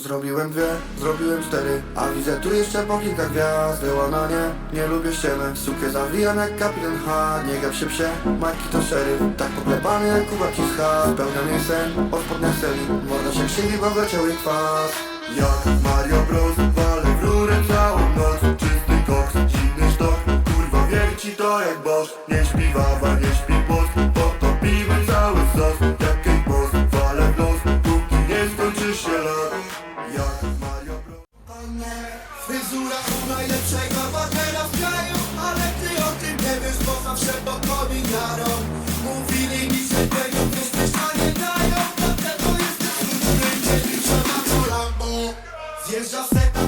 Zrobiłem dwie, zrobiłem cztery A widzę tu jeszcze po kilka gwiazd. Na nie, nie lubię ściemy. Sukę zawijam jak kapitan H. Nie gap się psie, Majki to szeryf. Tak poklepany jak Kuba Kiska Spełniam jej sen, od spodnia seli Morda się księgi, bo wleciał jej kwas Jak Mario Bros, walę w rurę całą noc. Czysty koks, zimny sztok. Kurwa wierci to jak boss Nie śpi wawa, nie śpi Wyzura u najlepszego bakera w kraju Ale ty o tym nie wiesz, bo zawsze pokominają Mówili mi, że pieniądze śmieszna nie dają Dlatego jestem w którym dzielnicza na to Lambo Zjeżdża seta,